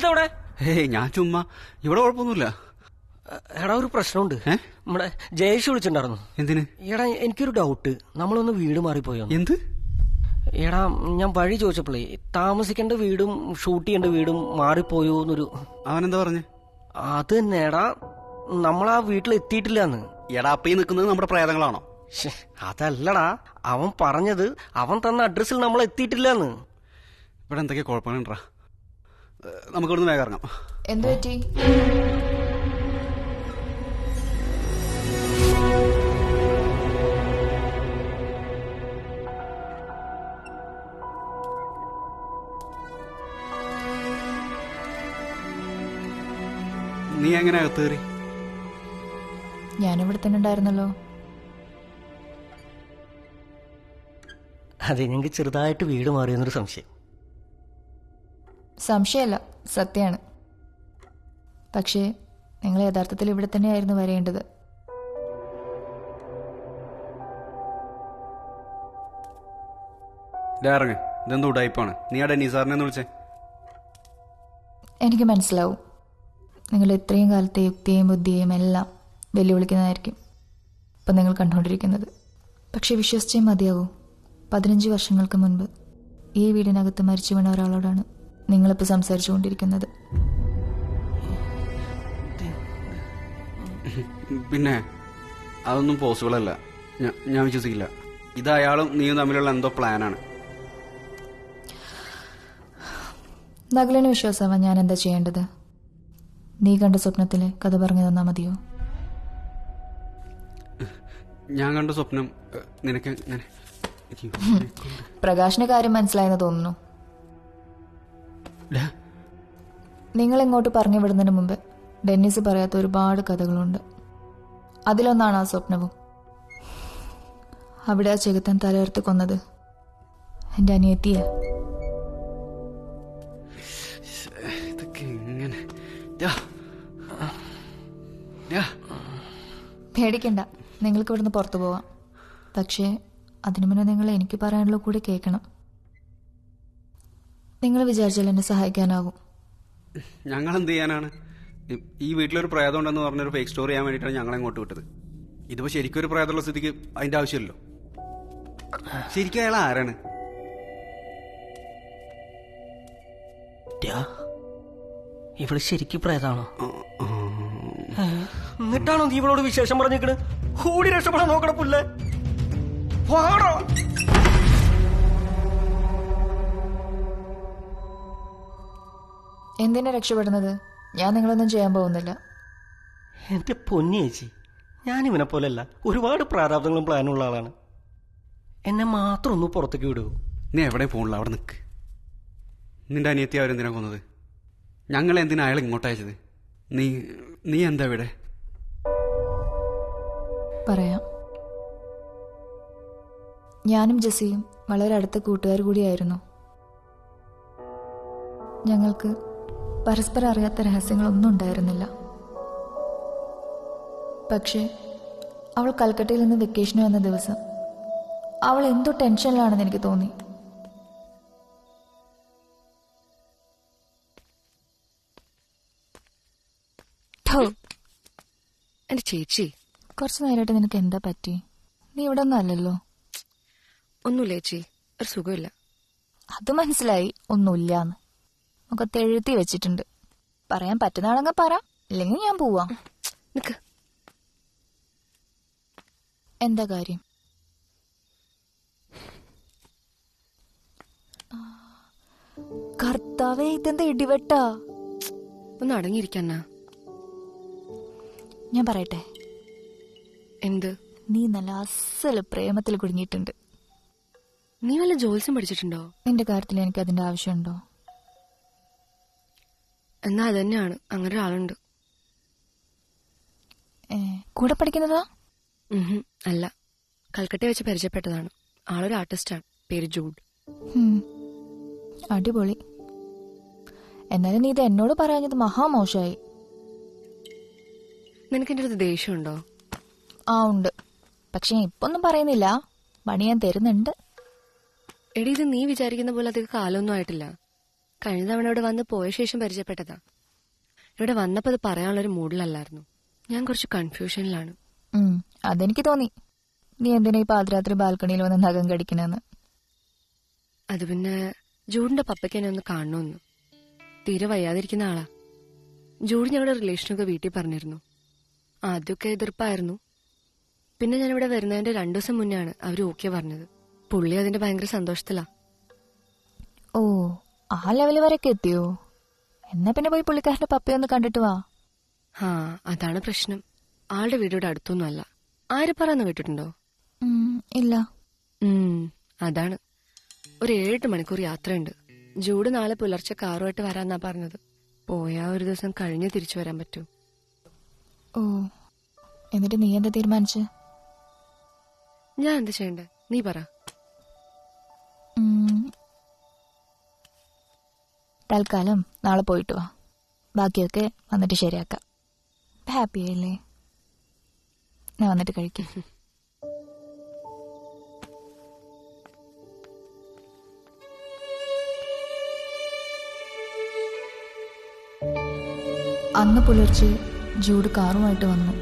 പരിപാടി? ഞാൻ ചുമ്മാ ഇവിടെ കുഴപ്പമൊന്നുമില്ല. എടാ ഒരു പ്രശ്നമുണ്ട്? നമ്മുടെ ജയേഷ് വിളിച്ചിട്ടുണ്ടായിരുന്നു. എന്തിന്? എടാ എനിക്കൊരു ഡൗട്ട് നമ്മളൊന്ന് വീട് മാറിപ്പോയോ? എന്ത്? എടാ ഞാൻ വഴി ചോദിച്ചപ്പോഴേ താമസിക്കേണ്ട വീടും ഷൂട്ട് ചെയ്യേണ്ട വീടും മാറിപ്പോയോ എന്നൊരു അവനെന്താ പറഞ്ഞു? അത് തന്നെ എടാ നമ്മളാ വീട്ടിൽ എത്തിയിട്ടില്ലാന്ന് എടാ അപ്പൊ ഈ നിൽക്കുന്നത് നമ്മുടെ പ്രേതങ്ങളാണോ? അതല്ലടാ. അവൻ പറഞ്ഞത് അവൻ തന്ന അഡ്രസ്സിൽ നമ്മൾ എത്തിയിട്ടില്ലാന്ന്. ഇവിടെ എന്തൊക്കെയാ കുഴപ്പങ്ങളുണ്ടാ? നമുക്ക് ഇവിടുന്ന് വേഗം ഇറങ്ങാം. എന്തു പറ്റി? എങ്ങനെ അകത്ത് കയറി? ഞാനിവിടെ തന്നെ ഉണ്ടായിരുന്നല്ലോ. അതെ ഞങ്ങൾക്ക് ചെറുതായിട്ട് വീട് മാറിയെന്നൊരു സംശയം. സംശയമല്ല സത്യമാണ്. പക്ഷേ നിങ്ങൾ യഥാർത്ഥത്തിൽ ഇവിടെ തന്നെയായിരുന്നു വരേണ്ടത്. ഇറങ്ങ്. ഇതെന്തോ ഉടായിപ്പാണ്. നീ ആ ഡെന്നി സാറിനെ വിളിച്ചേ. എനിക്ക് മനസ്സിലാവും. നിങ്ങൾ ഇത്രയും കാലത്തെ യുക്തിയെയും ബുദ്ധിയെയും എല്ലാം വെല്ലുവിളിക്കുന്നതായിരിക്കും ഇപ്പം നിങ്ങൾ കണ്ടുകൊണ്ടിരിക്കുന്നത്. പക്ഷേ വിശ്വസിച്ചേ മതിയാവൂ. പതിനഞ്ച് വർഷങ്ങൾക്ക് മുൻപ് ഈ വീടിനകത്ത് മരിച്ചു വീണ ഒരാളോടാണ് നിങ്ങളിപ്പോൾ സംസാരിച്ചു കൊണ്ടിരിക്കുന്നത് പിന്നെ അതൊന്നും പോസിബിൾ അല്ല. ഞാൻ വിശ്വസിക്കില്ല. ഇത് അയാളും നീയും തമ്മിലുള്ള എന്തോ പ്ലാനാണ് നഗലിന് വിശ്വാസമാണ് ഞാൻ എന്താ ചെയ്യേണ്ടത്? നീ കണ്ട സ്വപ്നത്തിലെ കഥ പറഞ്ഞു തന്നാ മതിയോ? ഞാൻ കണ്ട സ്വപ്നം നിനക്ക് പ്രകാശിന് കാര്യം മനസ്സിലായെന്ന് തോന്നുന്നു. നിങ്ങൾ ഇങ്ങോട്ട് പറഞ്ഞു വിടുന്നതിന് മുമ്പ് ഡെന്നിസ് പറയാത്ത ഒരുപാട് കഥകളുണ്ട്. അതിലൊന്നാണ് ആ സ്വപ്നവും. അവിടെ ആ ചെകുത്തൻ തലയർത്ത് കൊന്നത് എന്റെ അനിയത്തിയ. ഇതൊക്കെ എങ്ങനെ ഡാ. ഡാ. പേടിക്കണ്ട. നിങ്ങൾക്ക് ഇവിടുന്ന് പുറത്തു പോവാം. പക്ഷേ അതിനു മുന്നേ നിങ്ങൾ എനിക്ക് പറയാനുള്ള കൂടി കേൾക്കണം. നിങ്ങൾ വിചാരിച്ചാൽ എന്നെ സഹായിക്കാനാവും ഞങ്ങൾ എന്ത് ചെയ്യാനാണ്? ഈ- വീട്ടിലൊരു പ്രേതം ഉണ്ടെന്ന് പറഞ്ഞൊരു ഫേക്ക് സ്റ്റോറി ചെയ്യാൻ വേണ്ടിയിട്ടാണ് ഞങ്ങളെ ഇങ്ങോട്ട് വിട്ടത്. ഇതിപ്പോ ശരിക്കും ഒരു പ്രേതമുള്ള സ്ഥിതിക്ക് അതിന്റെ ആവശ്യമില്ലല്ലോ. ശരിക്കും അയാൾ ആരാണ്? ഇവൾ ശരിക്കും പ്രേതാണോ. എന്നിട്ടാണോ നീ ഇവളോട് വിശേഷം പറഞ്ഞിരിക്കണ്? കൂടി രക്ഷപ്പെടാൻ നോക്കണ പുല്ലേ വാടോ. എന്തിനാ രക്ഷപ്പെടുന്നത്? ഞാൻ നിങ്ങളൊന്നും ചെയ്യാൻ പോകുന്നില്ല. എന്റെ പൊന്നി ചേച്ചി ഞാനിവനെ പോലെയല്ല. ഒരുപാട് പ്രാരാബ്ദങ്ങളും പ്ലാനുള്ള ആളാണ്. എന്നെ മാത്രം ഒന്ന് പുറത്തേക്ക് വിടൂ. നീ എവിടെ പോകണില്ല അവിടെ നിൽക്ക് നിന്റെ അനിയത്തി അവരെന്തിനാ കൊന്നത്? ഞങ്ങൾ എന്തിനാ അയാൾ ഇങ്ങോട്ട് അയച്ചത് നീ നീ എന്താ ഇവിടെ? പറയാം. ഞാനും ജസിയും വളരെ അടുത്ത കൂട്ടുകാർ കൂടിയായിരുന്നു. ഞങ്ങൾക്ക് പരസ്പരം അറിയാത്ത രഹസ്യങ്ങളൊന്നും ഉണ്ടായിരുന്നില്ല. പക്ഷേ അവൾ കൽക്കട്ടയിൽ നിന്ന് വെക്കേഷന് വന്ന ദിവസം അവൾ എന്തോ ടെൻഷനിലാണെന്ന് എനിക്ക് തോന്നി. എന്റെ ചേച്ചി കുറച്ച് നേരമായിട്ട് നിനക്ക് എന്താ പറ്റി? നീ ഇവിടെ ഒന്നും അല്ലല്ലോ. ഒന്നുമില്ല ചേച്ചി ഒരു സുഖമില്ല. അത് മനസ്സിലായി ഒന്നുമില്ലാന്ന്. മുഖത്ത് എഴുതി വെച്ചിട്ടുണ്ട്. പറയാൻ പറ്റുന്നതാണെങ്കിൽ പറ ഇല്ലെങ്കിൽ ഞാൻ പോവാം. നിക്ക്. എന്താ കാര്യം? കർത്താവേ ഇതെന്താ ഇടിവെട്ടാ? ഒന്ന് അടങ്ങിയിരിക്കാന്നാ ഞാൻ പറയട്ടെ? എന്ത്? നീ നല്ല അസൽ പ്രേമത്തിൽ കുടുങ്ങിയിട്ടുണ്ട്. നീ വല്ല ജോത്സ്യം പഠിച്ചിട്ടുണ്ടോ? നിന്റെ കാര്യത്തിൽ എനിക്ക് അതിന്റെ ആവശ്യമുണ്ടോ? എന്നാ അതന്നെയാണ് അങ്ങനെ ഒരാളുണ്ട്. കൂടെ പഠിക്കുന്നതാ? അല്ല. കൽക്കട്ട വെച്ച് പരിചയപ്പെട്ടതാണ്. ആളൊരു ആർട്ടിസ്റ്റാണ്. പേര് ജൂഡ്. അടിപൊളി. എന്നാലും നീ ഇത് എന്നോട് പറയാഞ്ഞത് മഹാമോശമായി. നിനക്ക് എന്റെ അടുത്ത് ദേഷ്യമുണ്ടോ? ആ ഉണ്ട്. പക്ഷെ ഇപ്പൊന്നും പറയുന്നില്ല. പണി ഞാൻ തരുന്നുണ്ട്. എടി ഇത് നീ വിചാരിക്കുന്ന പോലെ അധികം കാലമൊന്നും ആയിട്ടില്ല. കഴിഞ്ഞ തവണ ഇവിടെ വന്ന് പോയ ശേഷം പരിചയപ്പെട്ടതാ. ഇവിടെ വന്നപ്പോൾ അത് പറയാനുള്ളൊരു മൂഡിലല്ലായിരുന്നു. ഞാൻ കുറച്ച് കൺഫ്യൂഷനിലാണ് അതെനിക്ക് തോന്നി. നീ എന്തിനാ ഈ പാതിരാത്രി ബാൽക്കണിയിൽ വന്ന് നഖം കടിക്കണെന്ന്? അത് പിന്നെ ജൂഡിന്റെ പപ്പയ്ക്ക് എന്നെ ഒന്ന് കാണണമെന്ന് തീരെ വയ്യാതിരിക്കുന്ന ആളാ. ജൂഡ് ഞങ്ങളുടെ റിലേഷനൊക്കെ വീട്ടിൽ പറഞ്ഞിരുന്നു. ആദ്യമൊക്കെ എതിർപ്പായിരുന്നു. പിന്നെ ഞാൻ ഇവിടെ വരുന്നതിന്റെ രണ്ടു ദിവസം മുന്നേ ആണ് അവർ ഓക്കെ പറഞ്ഞത്. പുള്ളി അതിന്റെ ഭയങ്കര സന്തോഷത്തിലാ. ഓ ആ ലെവൽ വരെയൊക്കെ എത്തിയോ? എന്നാ പിന്നെ പോയി പുള്ളിക്കാരന്റെ പപ്പയൊന്ന് കണ്ടിട്ട് വാ. ആ അതാണ് പ്രശ്നം. ആളുടെ വീടിവിടെ അടുത്തൊന്നും അല്ല. ആര്യപ്പാറന്ന് കേട്ടിട്ടുണ്ടോ? ഇല്ല. അതാണ്. ഒരു ഏഴെട്ട് മണിക്കൂർ യാത്രയുണ്ട്. ജൂഡ് നാളെ പുലർച്ചെ കാറുമായിട്ട് വരാന്നാ പറഞ്ഞത്. പോയാ ഒരു ദിവസം കഴിഞ്ഞ് തിരിച്ചു വരാൻ പറ്റൂ. ഓ എന്നിട്ട് നീ എന്താ തീരുമാനിച്ച്? ഞാൻ എന്ത് ചെയ്യണ്ടേ? നീ പറ. തൽക്കാലം നാളെ പോയിട്ട് വാ. ബാക്കിയൊക്കെ വന്നിട്ട് ശരിയാക്കാം. ഹാപ്പി ആയില്ലേ? ഞാൻ വന്നിട്ട് കഴിക്കാം. അന്ന് പുലർച്ചെ ജൂഡ് കാറുമായിട്ട് വന്നു.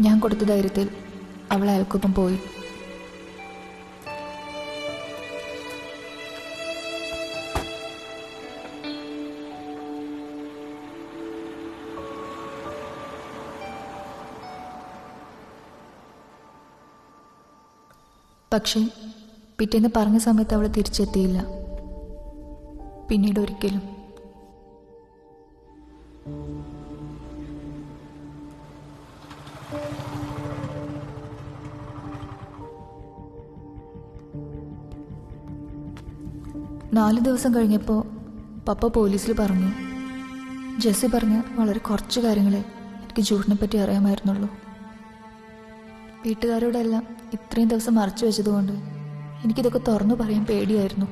ഞാൻ കൊടുത്ത ധൈര്യത്തിൽ അവൾ അയാൾക്കൊപ്പം പോയി. പക്ഷേ പിറ്റേന്ന് പറഞ്ഞ സമയത്ത് അവൾ തിരിച്ചെത്തിയില്ല. പിന്നീട് ഒരിക്കലും നാല് ദിവസം കഴിഞ്ഞപ്പോൾ പപ്പ പോലീസിൽ പറഞ്ഞു. ജെസ്സി പറഞ്ഞ വളരെ കുറച്ച് കാര്യങ്ങളെ എനിക്ക് ജൂഷിനെ പറ്റി അറിയാമായിരുന്നുള്ളൂ. വീട്ടുകാരോടെല്ലാം ഇത്രയും ദിവസം മറച്ചു വെച്ചതുകൊണ്ട് എനിക്കിതൊക്കെ തുറന്നു പറയാൻ പേടിയായിരുന്നു.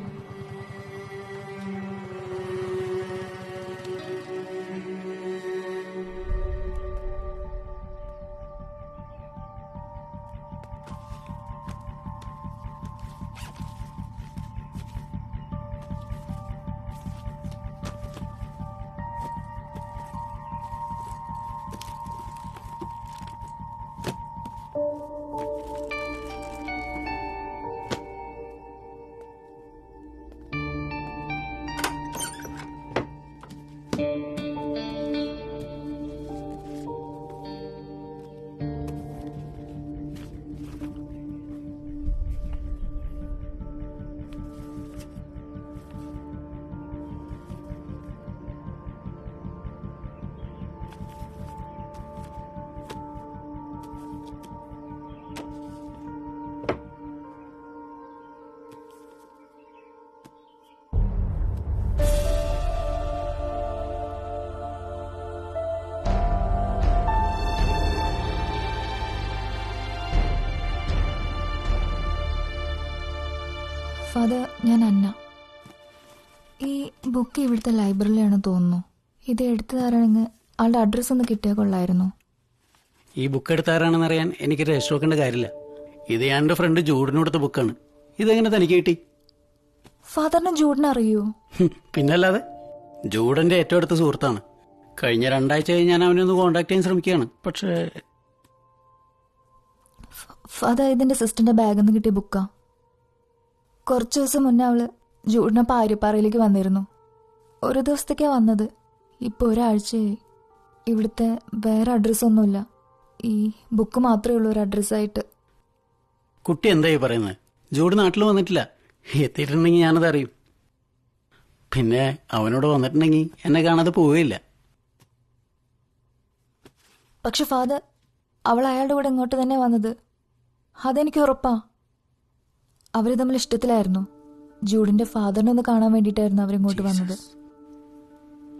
ഫാദർ ഞാൻ അന്ന. ഈ ബുക്ക് ഇവിടുത്തെ ലൈബ്രറിയിലാണ് തോന്നുന്നു. ഇത് എടുത്തതാരാണെങ്കിൽ ആളുടെ അഡ്രസ്സ് ഒന്ന് കിട്ടിയാൽ കൊള്ളായിരുന്നു. ഈ ബുക്ക് എടുത്താരാണെന്ന് അറിയാൻ എനിക്ക് രജിസ്റ്റർ വെക്കേണ്ട കാര്യമില്ല. ഇത് ഞാൻ എന്റെ ഫ്രണ്ട് ജൂഡിനോടുത്ത ബുക്കാണ് ഇതെങ്ങനെ തനിക്ക് കിട്ടി? ഫാദറിന് ജൂഡിനെ അറിയോ? പിന്നല്ലാതെ ജൂഡന്റെ ഏറ്റവും അടുത്ത സുഹൃത്താണ്. കഴിഞ്ഞ രണ്ടാഴ്ച ഞാൻ അവനെ ഒന്ന് കോണ്ടാക്ട് ചെയ്യാൻ ശ്രമിക്കുകയാണ്. പക്ഷേ ഫാദർ ഇതിന്റെ സിസ്റ്ററിന്റെ ബാഗിൽ നിന്ന് കിട്ടിയ ബുക്കാ കുറച്ച് ദിവസം മുന്നേ അവൾ ജൂഡിനെ പാരിപ്പാറയിലേക്ക് വന്നിരുന്നു. ഒരു ദിവസത്തേക്കാ വന്നത്. ഇപ്പൊ ഒരാഴ്ചയായി. ഇവിടുത്തെ വേറെ അഡ്രസ്സൊന്നുമില്ല ഈ ബുക്ക് മാത്രമേ ഉള്ളൂ ഒരു അഡ്രസ്സായിട്ട് കുട്ടി എന്തായി പറയുന്നത് ജൂഡ് നാട്ടിൽ വന്നിട്ടില്ല. എത്തിയിട്ടുണ്ടെങ്കിൽ ഞാനത് അറിയും. പിന്നെ അവനോട് വന്നിട്ടുണ്ടെങ്കിൽ എന്നെ കാണാതെ പോവുകയില്ല. പക്ഷെ ഫാദർ അവൾ അയാളുടെ കൂടെ ഇങ്ങോട്ട് തന്നെ വന്നത്. അതെനിക്ക് ഉറപ്പാ. അവർ തമ്മിൽ ഇഷ്ടത്തിലായിരുന്നു. ജൂഡിന്റെ ഫാദറിനെ ഒന്ന് കാണാൻ വേണ്ടിയിട്ടായിരുന്നു അവരിങ്ങോട്ട് വന്നത്.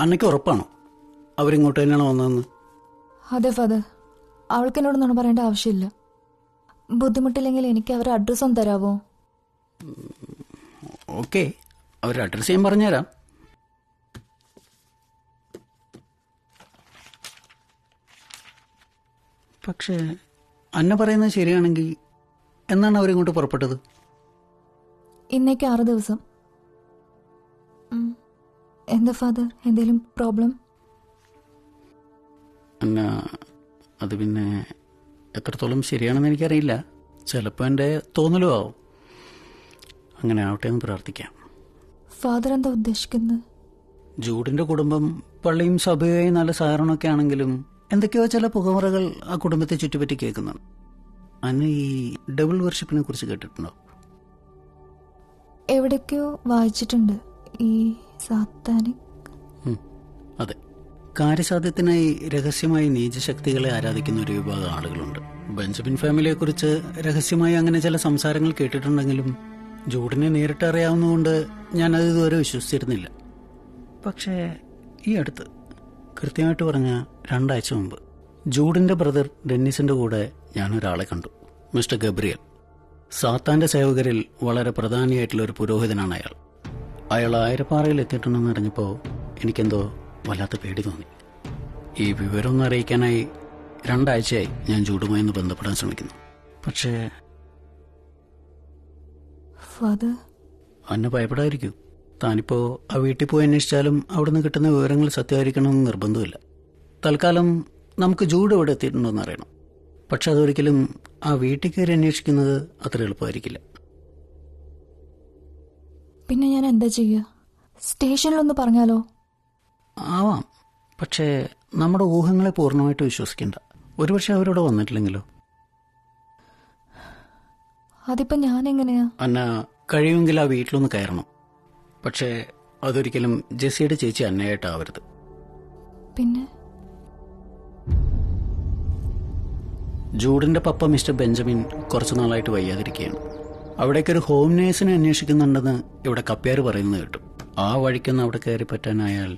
അന്നയ്ക്ക് ഉറപ്പാണോ? അവരിങ്ങോട്ട് തന്നെയാണ് വന്നതെന്ന്? അതെ ഫാദർ. അവൾക്ക് എന്നോട് നുണ പറയേണ്ട ആവശ്യമില്ല. ബുദ്ധിമുട്ടില്ലെങ്കിൽ എനിക്ക് അവരുടെ അഡ്രസ്സ് ഒന്ന് തരാവോ? ഓക്കെ. അവരുടെ അഡ്രസ്സ് ഞാൻ പറഞ്ഞുതരാം. പക്ഷേ അന്ന പറയുന്നത് ശരിയാണെങ്കിൽ എന്നാണ് അവരിങ്ങോട്ട് പുറപ്പെട്ടത്? ഇന്നേക്ക് ആറ് ദിവസം. എന്താ ഫാദർ? എന്തേലും പ്രോബ്ലം? അന്ന അത് പിന്നെ എത്രത്തോളം ശരിയാണെന്ന് എനിക്കറിയില്ല. ചിലപ്പോൾ എന്റെ തോന്നലും ആവും. അങ്ങനെ ആവട്ടെ എന്ന് പ്രാർത്ഥിക്കാം. ഫാദർ എന്താ ഉദ്ദേശിക്കുന്നത് ജൂഡിന്റെ കുടുംബം പള്ളിയും സഭയുമായി നല്ല സഹകരണമൊക്കെ ആണെങ്കിലും എന്തൊക്കെയോ ചില പുകമറകൾ ആ കുടുംബത്തെ ചുറ്റിപ്പറ്റി കേൾക്കുന്നുണ്ട്. അന്ന് ഈ ഡബിൾ വർഷിപ്പിനെ കുറിച്ച് കേട്ടിട്ടുണ്ടോ? എവിടേക്കോ വായിച്ചിട്ടുണ്ട് ഈ സാത്താനിക് അതെ. കാര്യസാധ്യത്തിനായി രഹസ്യമായി നീചശക്തികളെ ആരാധിക്കുന്ന ഒരു വിഭാഗം ആളുകളുണ്ട്. ബെഞ്ചമിൻ ഫാമിലിയെ കുറിച്ച് രഹസ്യമായി അങ്ങനെ ചില സംസാരങ്ങൾ കേട്ടിട്ടുണ്ടെങ്കിലും ജൂഡിനെ നേരിട്ട് അറിയാവുന്നതുകൊണ്ട് ഞാനത് ഇതുവരെ വിശ്വസിച്ചിരുന്നില്ല. പക്ഷേ ഈ അടുത്ത് കൃത്യമായിട്ട് പറഞ്ഞ രണ്ടാഴ്ച മുമ്പ് ജൂഡിന്റെ ബ്രദർ ഡെന്നിസിന്റെ കൂടെ ഞാനൊരാളെ കണ്ടു മിസ്റ്റർ ഗബ്രിയൽ. സാത്താന്റെ സേവകരിൽ വളരെ പ്രധാനിയായിട്ടുള്ള ഒരു പുരോഹിതനാണ് അയാൾ. അയാൾ ആയിരപ്പാറയിൽ എത്തിയിട്ടുണ്ടെന്ന് അറിഞ്ഞപ്പോൾ എനിക്കെന്തോ വല്ലാത്ത പേടി തോന്നി. ഈ വിവരമൊന്നും അറിയിക്കാനായി രണ്ടാഴ്ചയായി ഞാൻ ജൂഡുമായി ഒന്ന് ബന്ധപ്പെടാൻ ശ്രമിക്കുന്നു. പക്ഷേ ഫാദർ? അന്ന് ഭയപ്പെടാതിരിക്കൂ. താനിപ്പോ ആ വീട്ടിൽ പോയി അന്വേഷിച്ചാലും അവിടുന്ന് കിട്ടുന്ന വിവരങ്ങൾ സത്യമായിരിക്കണമെന്ന് നിർബന്ധമില്ല. തൽക്കാലം നമുക്ക് ജൂഡ് എവിടെ എത്തിയിട്ടുണ്ടോന്ന് അറിയണം. പക്ഷെ അതൊരിക്കലും ആ വീട്ടിൽ കയറി അന്വേഷിക്കുന്നത് അത്ര എളുപ്പമായിരിക്കില്ല. പിന്നെ ഞാൻ എന്താ ചെയ്യുക? സ്റ്റേഷനിലൊന്ന് പറഞ്ഞാലോ? ആവാം. പക്ഷേ നമ്മുടെ ഊഹങ്ങളെ പൂർണമായിട്ട് വിശ്വസിക്കണ്ട. ഒരുപക്ഷെ അവരോട് വന്നിട്ടില്ലെങ്കിലോ? അതിപ്പോ ഞാൻ എങ്ങനെയാ അന്ന കഴിയുമെങ്കിൽ ആ വീട്ടിലൊന്ന് കയറണം. പക്ഷേ അതൊരിക്കലും ജെസ്സിയുടെ ചേച്ചി അന്നയായിട്ടാവരുത്. പിന്നെ? ജൂഡിന്റെ പപ്പ മിസ്റ്റർ ബെഞ്ചമിൻ കുറച്ചു നാളായിട്ട് വയ്യാതിരിക്കുകയാണ്. അവിടേക്കൊരു ഹോം നേഴ്സിനെ അന്വേഷിക്കുന്നുണ്ടെന്ന് ഇവിടെ കപ്പ്യാർ പറയുന്നത് കേട്ടു. ആ വഴിക്കൊന്ന് അവിടെ കയറി പറ്റാനായാൽ